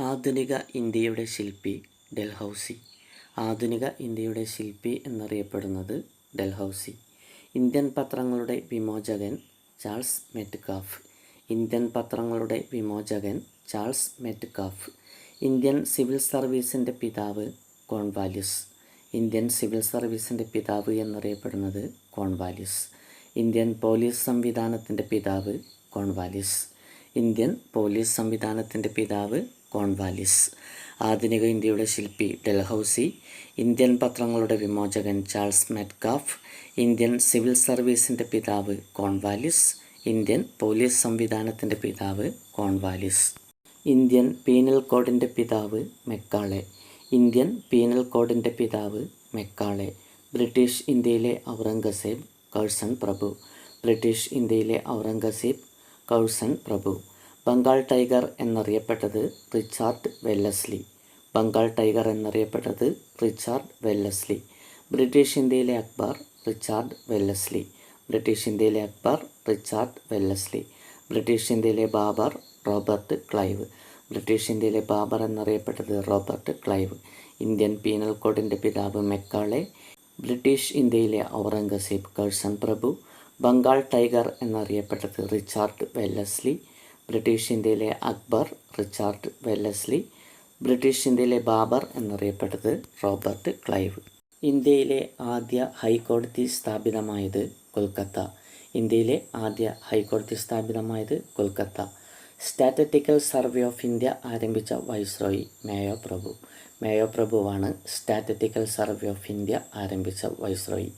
ആധുനിക ഇന്ത്യയുടെ ശില്പി ഡൽഹൌസി. ആധുനിക ഇന്ത്യയുടെ ശില്പി എന്നറിയപ്പെടുന്നത് ഡൽഹൌസി. ഇന്ത്യൻ പത്രങ്ങളുടെ വിമോചകൻ ചാൾസ് മെറ്റ്കാഫ്. ഇന്ത്യൻ പത്രങ്ങളുടെ വിമോചകൻ ചാൾസ് മെറ്റ്കാഫ്. ഇന്ത്യൻ സിവിൽ സർവീസിന്റെ പിതാവ് കോൺവാലിസ്. ഇന്ത്യൻ സിവിൽ സർവീസിന്റെ പിതാവ് എന്നറിയപ്പെടുന്നത് കോൺവാലിസ്. ഇന്ത്യൻ പോലീസ് സംവിധാനത്തിന്റെ പിതാവ് കോൺവാലിസ്. ഇന്ത്യൻ പോലീസ് സംവിധാനത്തിന്റെ പിതാവ് കോൺവാലിസ്. ആധുനിക ഇന്ത്യയുടെ ശില്പി ഡൽഹൌസി ഇന്ത്യൻ പത്രങ്ങളുടെ വിമോചകൻ ചാൾസ് മെറ്റ്കാഫ് ഇന്ത്യൻ സിവിൽ സർവീസിന്റെ പിതാവ് കോൺവാലിസ് ഇന്ത്യൻ പോലീസ് സംവിധാനത്തിന്റെ പിതാവ് കോൺവാലിസ്. ഇന്ത്യൻ പീനൽ കോഡിന്റെ പിതാവ് മെക്കാളെ. ഇന്ത്യൻ പീനൽ കോഡിന്റെ പിതാവ് മെക്കാളെ. ബ്രിട്ടീഷ് ഇന്ത്യയിലെ ഔറംഗസേബ് കഴ്സൺ പ്രഭു. ബ്രിട്ടീഷ് ഇന്ത്യയിലെ ഔറംഗസേബ് കഴ്സൺ പ്രഭു. ബംഗാൾ ടൈഗർ എന്നറിയപ്പെട്ടത് റിച്ചാർഡ് വെല്ലസ്ലി. ബംഗാൾ ടൈഗർ എന്നറിയപ്പെട്ടത് റിച്ചാർഡ് വെല്ലസ്ലി. ബ്രിട്ടീഷ് ഇന്ത്യയിലെ അക്ബർ റിച്ചാർഡ് വെല്ലസ്ലി. ബ്രിട്ടീഷ് ഇന്ത്യയിലെ അക്ബർ റിച്ചാർഡ് വെല്ലസ്ലി. ബ്രിട്ടീഷ് ഇന്ത്യയിലെ ബാബർ റോബർട്ട് ക്ലൈവ്. ബ്രിട്ടീഷ് ഇന്ത്യയിലെ ബാബർ എന്നറിയപ്പെട്ടത് റോബർട്ട് ക്ലൈവ്. ഇന്ത്യൻ പീനൽ കോഡിന്റെ പിതാവ് മെക്കാളെ. ബ്രിട്ടീഷ് ഇന്ത്യയിലെ ഔറംഗസീബ് കഴ്സൺ പ്രഭു. ബംഗാൾ ടൈഗർ എന്നറിയപ്പെട്ടത് റിച്ചാർഡ് വെല്ലസ്ലി. ബ്രിട്ടീഷ് ഇന്ത്യയിലെ അക്ബർ റിച്ചാർഡ് വെല്ലസ്ലി ബ്രിട്ടീഷ് ഇന്ത്യയിലെ ബാബർ എന്നറിയപ്പെട്ടത് റോബർട്ട് ക്ലൈവ്. ഇന്ത്യയിലെ ആദ്യ ഹൈക്കോടതി സ്ഥാപിതമായത് കൊൽക്കത്ത. ഇന്ത്യയിലെ ആദ്യ ഹൈക്കോടതി സ്ഥാപിതമായത് Kolkata. Statistical survey of India ആരംഭിച്ച വൈസ്രോയി മേയോ പ്രഭു മേയോ പ്രഭുവാണ് സ്റ്റാറ്ററ്റിക്കൽ സർവേ ഓഫ് ഇന്ത്യ ആരംഭിച്ച വൈസ്രോയി.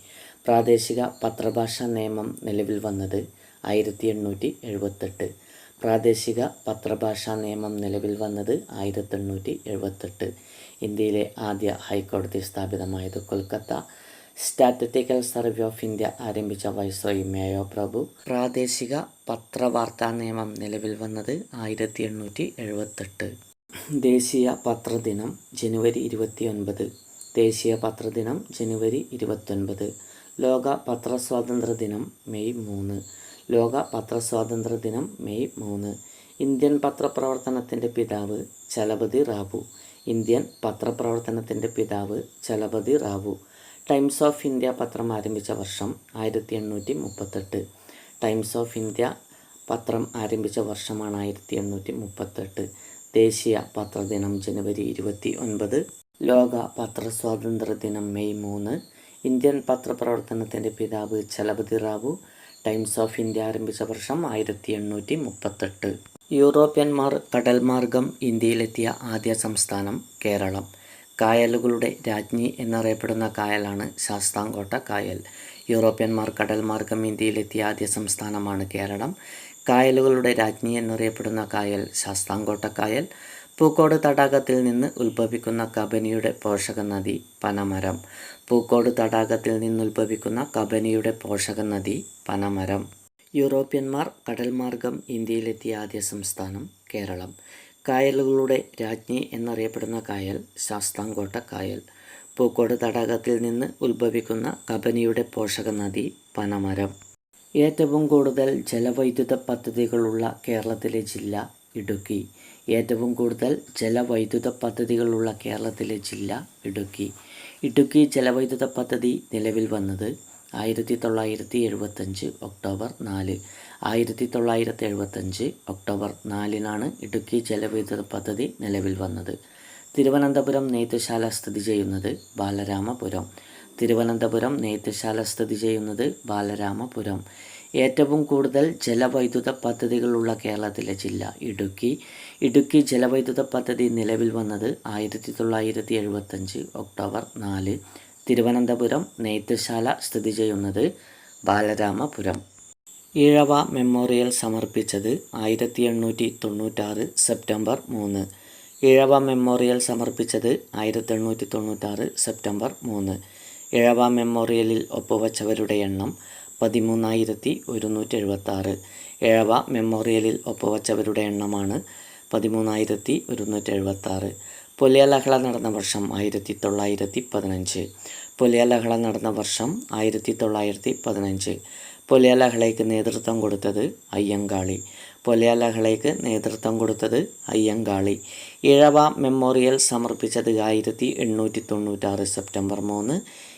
പ്രാദേശിക പത്രഭാഷാ നിയമം നിലവിൽ വന്നത് ആയിരത്തി എണ്ണൂറ്റി എഴുപത്തെട്ട്. പ്രാദേശിക പത്രഭാഷാ നിയമം നിലവിൽ വന്നത് ആയിരത്തി എണ്ണൂറ്റി എഴുപത്തെട്ട് ഇന്ത്യയിലെ ആദ്യ ഹൈക്കോടതി സ്ഥാപിതമായത് Kolkata. Statistical survey of India ആരംഭിച്ച വൈസ്രോയി മേയോ പ്രഭു. പ്രാദേശിക പത്രവാർത്താ നിയമം നിലവിൽ വന്നത് ആയിരത്തി എണ്ണൂറ്റി എഴുപത്തെട്ട് ദേശീയ പത്രദിനം ജനുവരി ഇരുപത്തിയൊൻപത്. ദേശീയ പത്രദിനം ജനുവരി ഇരുപത്തൊൻപത്. ലോക പത്രസ്വാതന്ത്ര്യ ദിനം മെയ് മൂന്ന്. ലോക പത്രസ്വാതന്ത്ര്യ ദിനം മെയ് മൂന്ന്. ഇന്ത്യൻ പത്രപ്രവർത്തനത്തിന്റെ പിതാവ് ചലപതി റാവു. ഇന്ത്യൻ പത്രപ്രവർത്തനത്തിന്റെ പിതാവ് Chalapathi Rao. Times of India പത്രം ആരംഭിച്ച വർഷം ആയിരത്തി എണ്ണൂറ്റി മുപ്പത്തെട്ട് ടൈംസ് ഓഫ് ഇന്ത്യ പത്രം ആരംഭിച്ച വർഷമാണ് ആയിരത്തി എണ്ണൂറ്റി മുപ്പത്തെട്ട് ദേശീയ പത്രദിനം ജനുവരി ഇരുപത്തി ഒൻപത് ലോക പത്രസ്വാതന്ത്ര്യ ദിനം മെയ് മൂന്ന്. ഇന്ത്യൻ പത്രപ്രവർത്തനത്തിന്റെ പിതാവ് Chalapathi Rao. Times of India ആരംഭിച്ച വർഷം ആയിരത്തി എണ്ണൂറ്റി മുപ്പത്തെട്ട് യൂറോപ്യന്മാർ കടൽ മാർഗം ഇന്ത്യയിലെത്തിയ ആദ്യ സംസ്ഥാനം കേരളം. കായലുകളുടെ രാജ്ഞി എന്നറിയപ്പെടുന്ന കായലാണ് ശാസ്താംകോട്ട കായൽ. യൂറോപ്യന്മാർ കടൽ മാർഗം ഇന്ത്യയിലെത്തിയ ആദ്യ സംസ്ഥാനമാണ് കേരളം. കായലുകളുടെ രാജ്ഞി എന്നറിയപ്പെടുന്ന കായൽ ശാസ്താംകോട്ട കായൽ. പൂക്കോട് തടാകത്തിൽ നിന്ന് ഉത്ഭവിക്കുന്ന കബനിയുടെ പോഷക നദി പനമരം. പൂക്കോട് തടാകത്തിൽ നിന്ന് ഉത്ഭവിക്കുന്ന കബനിയുടെ പോഷക നദി പനമരം. യൂറോപ്യന്മാർ കടൽ മാർഗം ഇന്ത്യയിലെത്തിയ ആദ്യ സംസ്ഥാനം കേരളം. കായലുകളുടെ രാജ്ഞി എന്നറിയപ്പെടുന്ന കായൽ ശാസ്താംകോട്ട കായൽ. പൂക്കോട് തടാകത്തിൽ നിന്ന് ഉത്ഭവിക്കുന്ന കബനിയുടെ പോഷക നദി പനമരം. ഏറ്റവും കൂടുതൽ ജലവൈദ്യുത പദ്ധതികളുള്ള കേരളത്തിലെ ജില്ല ഇടുക്കി. ഏറ്റവും കൂടുതൽ ജലവൈദ്യുത പദ്ധതികളുള്ള കേരളത്തിലെ ജില്ല ഇടുക്കി. ഇടുക്കി ജലവൈദ്യുത പദ്ധതി നിലവിൽ വന്നത് ആയിരത്തി തൊള്ളായിരത്തി എഴുപത്തഞ്ച് ഒക്ടോബർ നാല്. ആയിരത്തി തൊള്ളായിരത്തി എഴുപത്തഞ്ച് ഒക്ടോബർ നാലിനാണ് ഇടുക്കി ജലവൈദ്യുത പദ്ധതി നിലവിൽ വന്നത്. തിരുവനന്തപുരം നെയ്ത്തുശാല സ്ഥിതി ചെയ്യുന്നത് ബാലരാമപുരം. തിരുവനന്തപുരം നെയ്ത്തുശാല സ്ഥിതി ചെയ്യുന്നത് ബാലരാമപുരം. ഏറ്റവും കൂടുതൽ ജലവൈദ്യുത പദ്ധതികളുള്ള കേരളത്തിലെ ജില്ല ഇടുക്കി. ഇടുക്കി ജലവൈദ്യുത പദ്ധതി നിലവിൽ വന്നത് ആയിരത്തി തൊള്ളായിരത്തി എഴുപത്തഞ്ച് ഒക്ടോബർ നാല്. തിരുവനന്തപുരം നെയ്ത്തുശാല സ്ഥിതി ചെയ്യുന്നത് ബാലരാമപുരം. ഈഴവ മെമ്മോറിയൽ സമർപ്പിച്ചത് ആയിരത്തി എണ്ണൂറ്റി തൊണ്ണൂറ്റാറ് സെപ്റ്റംബർ മൂന്ന്. ഈഴവ മെമ്മോറിയൽ സമർപ്പിച്ചത് ആയിരത്തി എണ്ണൂറ്റി തൊണ്ണൂറ്റാറ് സെപ്റ്റംബർ മൂന്ന്. ഈഴവ മെമ്മോറിയലിൽ ഒപ്പുവച്ചവരുടെ എണ്ണം പതിമൂന്നായിരത്തി ഒരുന്നൂറ്റി എഴുപത്താറ് ഈഴവ മെമ്മോറിയലിൽ ഒപ്പുവച്ചവരുടെ എണ്ണമാണ് പതിമൂന്നായിരത്തി ഒരുന്നൂറ്റി എഴുപത്താറ് പൊലിയലഹള നടന്ന വർഷം ആയിരത്തി തൊള്ളായിരത്തി പതിനഞ്ച് പൊലിയലഹള നടന്ന വർഷം ആയിരത്തി തൊള്ളായിരത്തി പതിനഞ്ച് പൊലിയലഹളയ്ക്ക് നേതൃത്വം കൊടുത്തത് അയ്യങ്കാളി. പൊലയലഹളയ്ക്ക് നേതൃത്വം കൊടുത്തത് അയ്യങ്കാളി. ഇഴവ മെമ്മോറിയൽ സമർപ്പിച്ചത് ആയിരത്തി എണ്ണൂറ്റി തൊണ്ണൂറ്റാറ് സെപ്റ്റംബർ മൂന്ന്.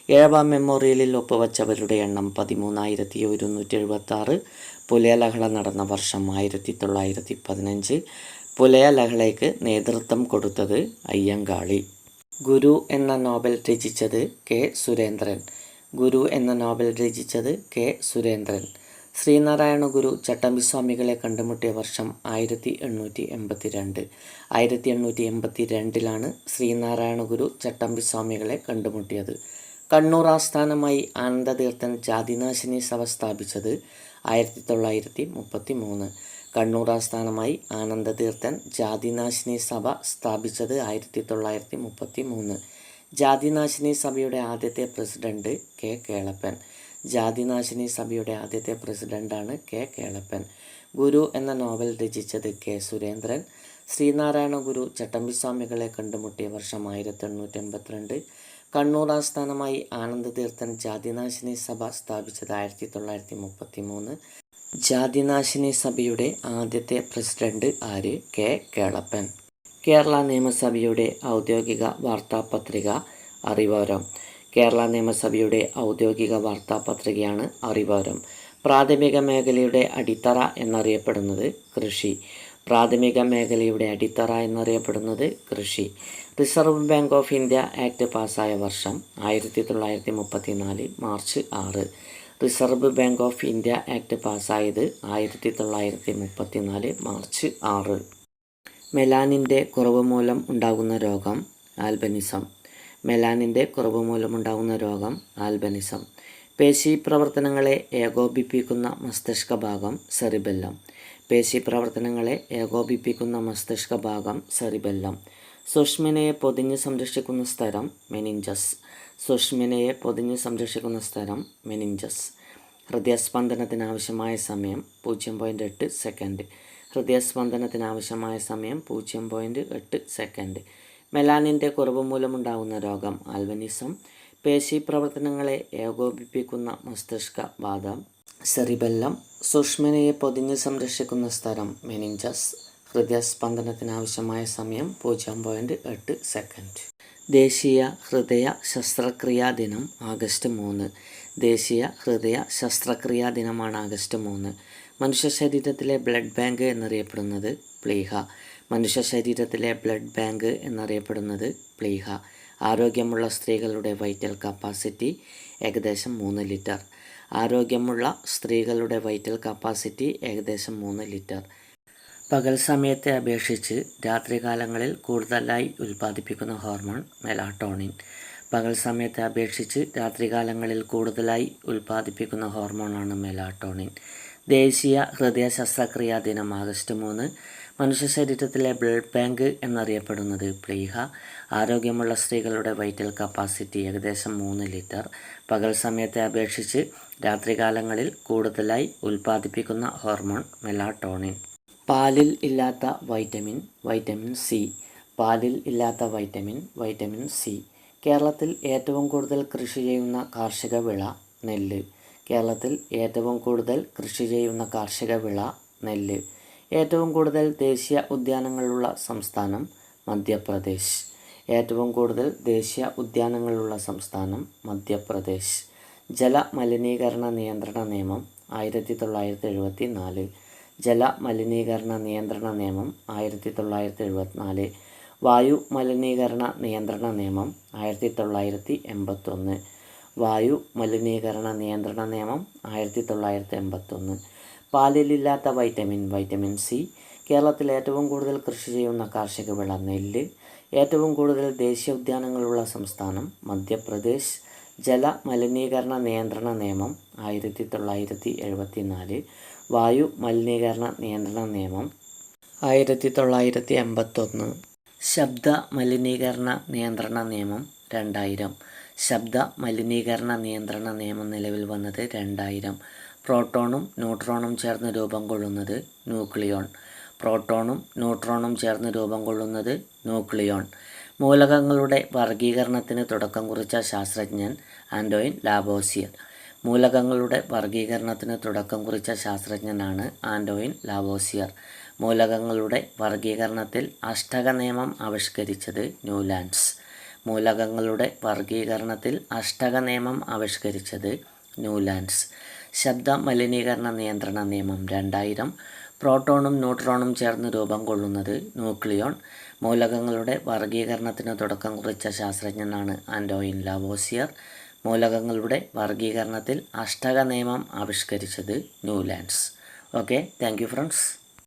ഇഴവ മെമ്മോറിയലിൽ ഒപ്പുവച്ചവരുടെ എണ്ണം പതിമൂന്നായിരത്തി ഒരുന്നൂറ്റി എഴുപത്തി ആറ് പുലയലഹള നടന്ന വർഷം ആയിരത്തി തൊള്ളായിരത്തി പതിനഞ്ച്. പുലയലഹളയ്ക്ക് നേതൃത്വം കൊടുത്തത് അയ്യങ്കാളി. ഗുരു എന്ന നോവൽ രചിച്ചത് കെ സുരേന്ദ്രൻ. ഗുരു എന്ന നോവൽ രചിച്ചത് കെ സുരേന്ദ്രൻ. ശ്രീനാരായണ ഗുരു ചട്ടമ്പിസ്വാമികളെ കണ്ടുമുട്ടിയ വർഷം ആയിരത്തി എണ്ണൂറ്റി എൺപത്തി രണ്ട് ആയിരത്തി എണ്ണൂറ്റി എൺപത്തി രണ്ടിലാണ് ശ്രീനാരായണ ഗുരു ചട്ടമ്പിസ്വാമികളെ കണ്ടുമുട്ടിയത്. കണ്ണൂർ ആസ്ഥാനമായി ആനന്ദതീർത്ഥൻ ജാതിനാശിനി സഭ സ്ഥാപിച്ചത് ആയിരത്തി തൊള്ളായിരത്തി മുപ്പത്തി മൂന്ന് കണ്ണൂർ ആസ്ഥാനമായി ആനന്ദതീർത്ഥൻ ജാതിനാശിനി സഭ സ്ഥാപിച്ചത് ആയിരത്തി തൊള്ളായിരത്തി മുപ്പത്തി മൂന്ന് ജാതിനാശിനി സഭയുടെ ആദ്യത്തെ പ്രസിഡന്റ് കെ കേളപ്പൻ. ജാതിനാശിനി സഭയുടെ ആദ്യത്തെ പ്രസിഡന്റാണ് കെ കേളപ്പൻ. ഗുരു എന്ന നോവൽ രചിച്ചത് കെ സുരേന്ദ്രൻ. ശ്രീനാരായണ ഗുരു ചട്ടമ്പിസ്വാമികളെ കണ്ടുമുട്ടിയ വർഷം ആയിരത്തി എണ്ണൂറ്റി എൺപത്തിരണ്ട് കണ്ണൂർ ആസ്ഥാനമായി ആനന്ദതീർത്ഥൻ ജാതിനാശിനി സഭ സ്ഥാപിച്ചത് ആയിരത്തി തൊള്ളായിരത്തി മുപ്പത്തി മൂന്ന് ജാതിനാശിനി സഭയുടെ ആദ്യത്തെ പ്രസിഡന്റ് ആര്? കെ. കേളപ്പൻ. കേരള നിയമസഭയുടെ ഔദ്യോഗിക വാർത്താപത്രിക അറിവാരം. കേരള നിയമസഭയുടെ ഔദ്യോഗിക വാർത്താപത്രികയാണ് അറിവാരം. പ്രാഥമിക മേഖലയുടെ അടിത്തറ എന്നറിയപ്പെടുന്നത് കൃഷി. പ്രാഥമിക മേഖലയുടെ അടിത്തറ എന്നറിയപ്പെടുന്നത് കൃഷി. Reserve Bank of India act പാസ്സായ വർഷം ആയിരത്തി തൊള്ളായിരത്തി മുപ്പത്തി നാല് മാർച്ച് ആറ്. Reserve Bank of India act പാസ്സായത് ആയിരത്തി തൊള്ളായിരത്തി മുപ്പത്തി നാല് മാർച്ച് ആറ്. മെലാനിന്റെ കുറവ് മൂലം ഉണ്ടാകുന്ന രോഗം ആൽബനിസം. മെലാനിന്റെ കുറവ് മൂലമുണ്ടാകുന്ന രോഗം ആൽബനിസം. പേശി പ്രവർത്തനങ്ങളെ ഏകോപിപ്പിക്കുന്ന മസ്തിഷ്ക ഭാഗം സെറിബെല്ലം. പേശി പ്രവർത്തനങ്ങളെ ഏകോപിപ്പിക്കുന്ന മസ്തിഷ്ക ഭാഗം സെറിബെല്ലം. സുഷ്മിനയെ പൊതിഞ്ഞ് സംരക്ഷിക്കുന്ന സ്ഥലം മെനിഞ്ചസ് സുഷ്മിനയെ പൊതിഞ്ഞ് സംരക്ഷിക്കുന്ന സ്ഥലം മെനിഞ്ചസ്. ഹൃദയസ്പന്ദനത്തിനാവശ്യമായ സമയം പൂജ്യം പോയിന്റ് എട്ട് സെക്കൻഡ് ഹൃദയസ്പന്ദനത്തിനാവശ്യമായ സമയം പൂജ്യം പോയിന്റ് എട്ട് സെക്കൻഡ് മെലാനിന്റെ കുറവ് മൂലമുണ്ടാകുന്ന രോഗം ആൽവനിസം പേശി പ്രവർത്തനങ്ങളെ ഏകോപിപ്പിക്കുന്ന മസ്തിഷ്ക ബാധ. സെറിബെല്ലം. സുഷ്മിനയെ പൊതിഞ്ഞ് സംരക്ഷിക്കുന്ന സ്ഥലം മെനിഞ്ചസ്. ഹൃദയസ്പന്ദനത്തിന് ആവശ്യമായ സമയം പൂജ്യം പോയിന്റ് എട്ട് സെക്കൻഡ് ദേശീയ ഹൃദയ ശസ്ത്രക്രിയാ ദിനം ആഗസ്റ്റ് മൂന്ന്. ദേശീയ ഹൃദയ ശസ്ത്രക്രിയാ ദിനമാണ് ആഗസ്റ്റ് മൂന്ന്. മനുഷ്യ ശരീരത്തിലെ ബ്ലഡ് ബാങ്ക് എന്നറിയപ്പെടുന്നത് പ്ലീഹ. മനുഷ്യ ശരീരത്തിലെ ബ്ലഡ് ബാങ്ക് എന്നറിയപ്പെടുന്നത് പ്ലീഹ. ആരോഗ്യമുള്ള സ്ത്രീകളുടെ വൈറ്റൽ കപ്പാസിറ്റി ഏകദേശം മൂന്ന് ലിറ്റർ. ആരോഗ്യമുള്ള സ്ത്രീകളുടെ വൈറ്റൽ കപ്പാസിറ്റി ഏകദേശം മൂന്ന് ലിറ്റർ. പകൽ സമയത്തെ അപേക്ഷിച്ച് രാത്രികാലങ്ങളിൽ കൂടുതലായി ഉൽപ്പാദിപ്പിക്കുന്ന ഹോർമോൺ മെലാട്ടോണിൻ. പകൽ സമയത്തെ അപേക്ഷിച്ച് രാത്രികാലങ്ങളിൽ കൂടുതലായി ഉൽപ്പാദിപ്പിക്കുന്ന ഹോർമോണാണ് മെലാട്ടോണിൻ. ദേശീയ ഹൃദയ ശസ്ത്രക്രിയാ ദിനം ആഗസ്റ്റ് മൂന്ന്. മനുഷ്യ ശരീരത്തിലെ ബ്ലഡ് ബാങ്ക് എന്നറിയപ്പെടുന്നത് പ്ലീഹ. ആരോഗ്യമുള്ള സ്ത്രീകളുടെ വൈറ്റൽ കപ്പാസിറ്റി ഏകദേശം മൂന്ന് ലിറ്റർ. പകൽ സമയത്തെ അപേക്ഷിച്ച് രാത്രികാലങ്ങളിൽ കൂടുതലായി ഉൽപ്പാദിപ്പിക്കുന്ന ഹോർമോൺ മെലാട്ടോണിൻ. പാലിൽ ഇല്ലാത്ത വൈറ്റമിൻ വൈറ്റമിൻ സി. പാലിൽ ഇല്ലാത്ത വൈറ്റമിൻ വൈറ്റമിൻ സി. കേരളത്തിൽ ഏറ്റവും കൂടുതൽ കൃഷി ചെയ്യുന്ന കാർഷിക വിള നെല്ല്. കേരളത്തിൽ ഏറ്റവും കൂടുതൽ കൃഷി ചെയ്യുന്ന കാർഷിക വിള നെല്ല്. ഏറ്റവും കൂടുതൽ ദേശീയ ഉദ്യാനങ്ങളുള്ള സംസ്ഥാനം മധ്യപ്രദേശ്. ഏറ്റവും കൂടുതൽ ദേശീയ ഉദ്യാനങ്ങളുള്ള സംസ്ഥാനം മധ്യപ്രദേശ്. ജല മലിനീകരണ നിയന്ത്രണ നിയമം ആയിരത്തി തൊള്ളായിരത്തി എഴുപത്തി നാല് ജല മലിനീകരണ നിയന്ത്രണ നിയമം ആയിരത്തി തൊള്ളായിരത്തി എഴുപത്തിനാല് വായു മലിനീകരണ നിയന്ത്രണ നിയമം ആയിരത്തി തൊള്ളായിരത്തി എൺപത്തൊന്ന് വായു മലിനീകരണ നിയന്ത്രണ നിയമം ആയിരത്തി തൊള്ളായിരത്തി എൺപത്തൊന്ന് പാലിലില്ലാത്ത വൈറ്റമിൻ വൈറ്റമിൻ സി. കേരളത്തിൽ ഏറ്റവും കൂടുതൽ കൃഷി ചെയ്യുന്ന കാർഷിക വിള നെല്ല്. ഏറ്റവും കൂടുതൽ ദേശീയ ഉദ്യാനങ്ങളുള്ള സംസ്ഥാനം മധ്യപ്രദേശ്. ജല മലിനീകരണ നിയന്ത്രണ നിയമം ആയിരത്തി തൊള്ളായിരത്തി എഴുപത്തി നാല് വായു മലിനീകരണ നിയന്ത്രണ നിയമം. ആയിരത്തി തൊള്ളായിരത്തി എൺപത്തൊന്ന് ശബ്ദ മലിനീകരണ നിയന്ത്രണ നിയമം രണ്ടായിരം. ശബ്ദ മലിനീകരണ നിയന്ത്രണ നിയമം നിലവിൽ വന്നത് രണ്ടായിരം. പ്രോട്ടോണും ന്യൂട്രോണും ചേർന്ന് രൂപം കൊള്ളുന്നത് ന്യൂക്ലിയോൺ. പ്രോട്ടോണും ന്യൂട്രോണും ചേർന്ന് രൂപം കൊള്ളുന്നത് ന്യൂക്ലിയോൺ. മൂലകങ്ങളുടെ വർഗീകരണത്തിന് തുടക്കം കുറിച്ച ശാസ്ത്രജ്ഞൻ ആൻഡോയിൻ ലാബോസിയർ മൂലകങ്ങളുടെ വർഗീകരണത്തിന് തുടക്കം കുറിച്ച ശാസ്ത്രജ്ഞനാണ് ആൻഡോയിൻ ലാവോസിയർ. മൂലകങ്ങളുടെ വർഗീകരണത്തിൽ അഷ്ടക നിയമം ആവിഷ്കരിച്ചത് ന്യൂലാൻഡ്സ്. മൂലകങ്ങളുടെ വർഗീകരണത്തിൽ അഷ്ടക നിയമം ആവിഷ്കരിച്ചത് ന്യൂലാൻഡ്സ്. ശബ്ദ മലിനീകരണ നിയന്ത്രണ നിയമം രണ്ടായിരം. പ്രോട്ടോണും ന്യൂട്രോണും ചേർന്ന് രൂപം കൊള്ളുന്നത് ന്യൂക്ലിയോൺ. മൂലകങ്ങളുടെ വർഗീകരണത്തിന് തുടക്കം കുറിച്ച ശാസ്ത്രജ്ഞനാണ് ആൻഡോയിൻ ലാവോസിയർ. മൂലകങ്ങളുടെ വർഗീകരണത്തിൽ അഷ്ടക നിയമം ആവിഷ്കരിച്ചത് ന്യൂലാൻഡ്സ്. Okay thank friends